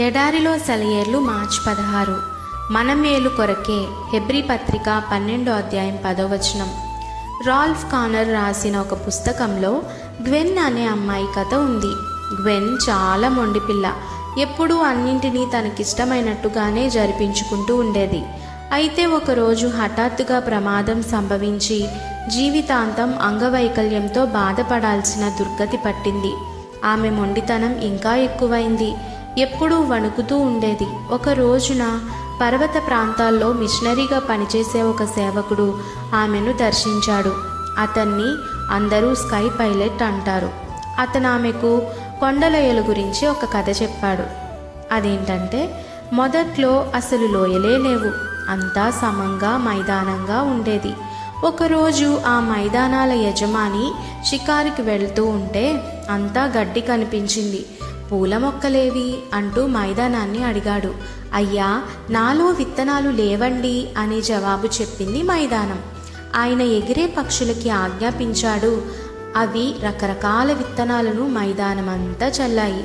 ఎడారిలో సెలయేర్లు మార్చి పదహారు. మన మేలు కొరకే హెబ్రి పత్రిక పన్నెండో అధ్యాయం పదో వచనం. రాల్ఫ్ కానర్ రాసిన ఒక పుస్తకంలో గ్వెన్ అనే అమ్మాయి కథ ఉంది. గ్వెన్ చాలా మొండి పిల్ల. ఎప్పుడూ అన్నింటినీ తనకిష్టమైనట్టుగానే జరిపించుకుంటూ ఉండేది. అయితే ఒకరోజు హఠాత్తుగా ప్రమాదం సంభవించి జీవితాంతం అంగవైకల్యంతో బాధపడాల్సిన దుర్గతి పట్టింది. ఆమె మొండితనం ఇంకా ఎక్కువైంది. ఎప్పుడూ వణుకుతూ ఉండేది. ఒక రోజున పర్వత ప్రాంతాల్లో మిషనరీగా పనిచేసే ఒక సేవకుడు ఆమెను దర్శించాడు. అతన్ని అందరూ స్కై పైలట్ అంటారు. అతను ఆమెకు కొండలోయల గురించి ఒక కథ చెప్పాడు. అదేంటంటే మొదట్లో అసలు లోయలే లేవు. అంతా సమంగా మైదానంగా ఉండేది. ఒకరోజు ఆ మైదానాల యజమాని షికారికి వెళ్తూ ఉంటే అంతా గడ్డి కనిపించింది. పూల మొక్కలేవి అంటూ మైదానాన్ని అడిగాడు. అయ్యా నాలో విత్తనాలు లేవండి అని జవాబు చెప్పింది మైదానం. ఆయన ఎగిరే పక్షులకి ఆజ్ఞాపించాడు. అవి రకరకాల విత్తనాలను మైదానమంతా చల్లాయి.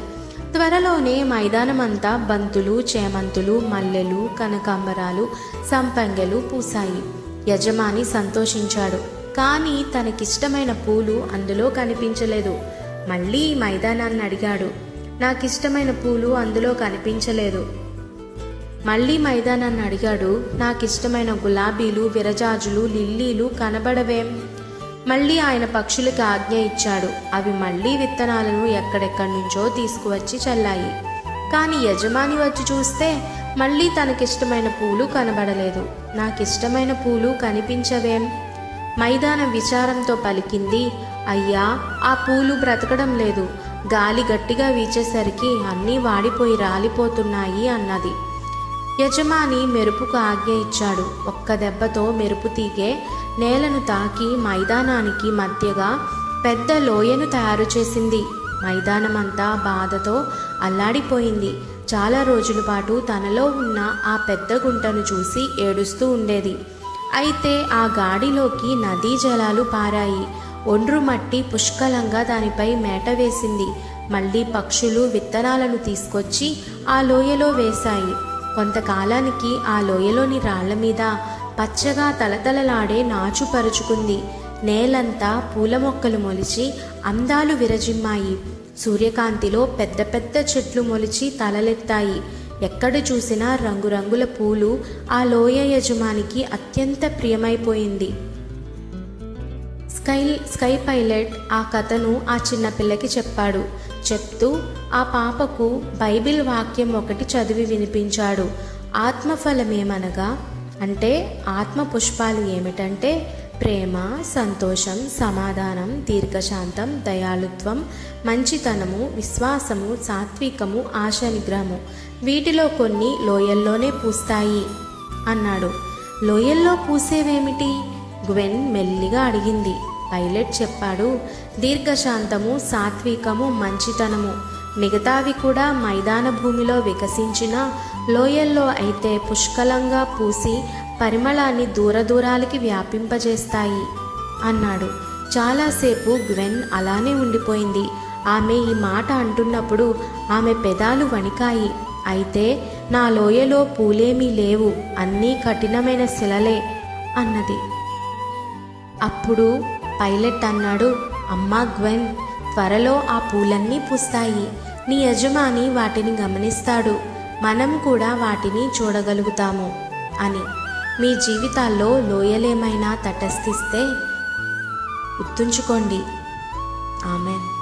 త్వరలోనే మైదానమంతా బంతులు చేమంతులు మల్లెలు కనకాంబరాలు సంపంగెలు పూసాయి యజమాని సంతోషించాడు. కానీ తనకిష్టమైన పూలు అందులో కనిపించలేదు. మళ్ళీ ఈ మైదానాన్ని అడిగాడు. నాకిష్టమైన పూలు అందులో కనిపించలేదు. మళ్ళీ మైదానాన్ని అడిగాడు నాకిష్టమైన గులాబీలు విరజాజులు లిల్లీలు కనబడవేం? మళ్ళీ ఆయన పక్షులకి ఆజ్ఞ ఇచ్చాడు అవి మళ్ళీ విత్తనాలను ఎక్కడెక్కడి నుంచో తీసుకువచ్చి చల్లాయి. కానీ యజమాని వచ్చి చూస్తే మళ్ళీ తనకిష్టమైన పూలు కనబడలేదు. నాకిష్టమైన పూలు కనిపించవేం? మైదానం విచారంతో పలికింది అయ్యా ఆ పూలు బ్రతకడం లేదు. గాలి గట్టిగా వీచేసరికి అన్నీ వాడిపోయి రాలిపోతున్నాయి అన్నది. యజమాని మెరుపుకు ఆజ్ఞ ఇచ్చాడు. ఒక్క దెబ్బతో మెరుపు తీగే నేలను తాకి మైదానానికి మధ్యగా పెద్ద లోయను తయారు చేసింది. మైదానమంతా బాధతో అల్లాడిపోయింది. చాలా రోజుల పాటు తనలో ఉన్న ఆ పెద్ద గుంటను చూసి ఏడుస్తూ ఉండేది. అయితే ఆ గాడిలోకి నదీ జలాలు పారాయి. ఒండ్రు మట్టి పుష్కలంగా దానిపై మేట వేసింది. మళ్ళీ పక్షులు విత్తనాలను తీసుకొచ్చి ఆ లోయలో వేశాయి. కొంతకాలానికి ఆ లోయలోని రాళ్ళ మీద పచ్చగా తలతలలాడే నాచు పరుచుకుంది. నేలంతా పూల మొక్కలు మొలిచి అందాలు విరజిమ్మాయి. సూర్యకాంతిలో పెద్ద పెద్ద చెట్లు మొలిచి తలలెత్తాయి. ఎక్కడ చూసినా రంగురంగుల పూలు ఆ లోయ యజమానికి అత్యంత ప్రియమైపోయింది. స్కై స్కై పైలట్ ఆ కథను ఆ చిన్న పిల్లకి చెప్పాడు. చెప్తూ ఆ పాపకు బైబిల్ వాక్యం ఒకటి చదివి వినిపించాడు. ఆత్మఫలమేమనగా అంటే ఆత్మ పుష్పాలు ఏమిటంటే ప్రేమ సంతోషం సమాధానం దీర్ఘశాంతం దయాళుత్వం మంచితనము విశ్వాసము సాత్వికము ఆశ నిగ్రహము వీటిలో కొన్ని లోయల్లోనే పూస్తాయి అన్నాడు. లోయల్లో పూసేవేమిటి? గ్వెన్ మెల్లిగా అడిగింది. పైలట్ చెప్పాడు దీర్ఘశాంతము సాత్వికము మంచితనము. మిగతావి కూడా మైదాన భూమిలో వికసించిన లోయల్లో అయితే పుష్కలంగా పూసి పరిమళాన్ని దూర దూరాలకి వ్యాపింపజేస్తాయి అన్నాడు. చాలాసేపు గ్వెన్ అలానే ఉండిపోయింది. ఆమె ఈ మాట అంటున్నప్పుడు ఆమె పెదాలు వణికాయి. అయితే నా లోయలో పూలేమీ లేవు. అన్నీ కఠినమైన శిలలే అన్నది. అప్పుడు పైలట్ అన్నాడు అమ్మా గ్వెన్ త్వరలో ఆ పూలన్నీ పూస్తాయి. నీ యజమాని వాటిని గమనిస్తాడు. మనం కూడా వాటిని చూడగలుగుతాము అని. మీ జీవితాల్లో లోయలేమైనా తటస్థిస్తే గుర్తుంచుకోండి. ఆమె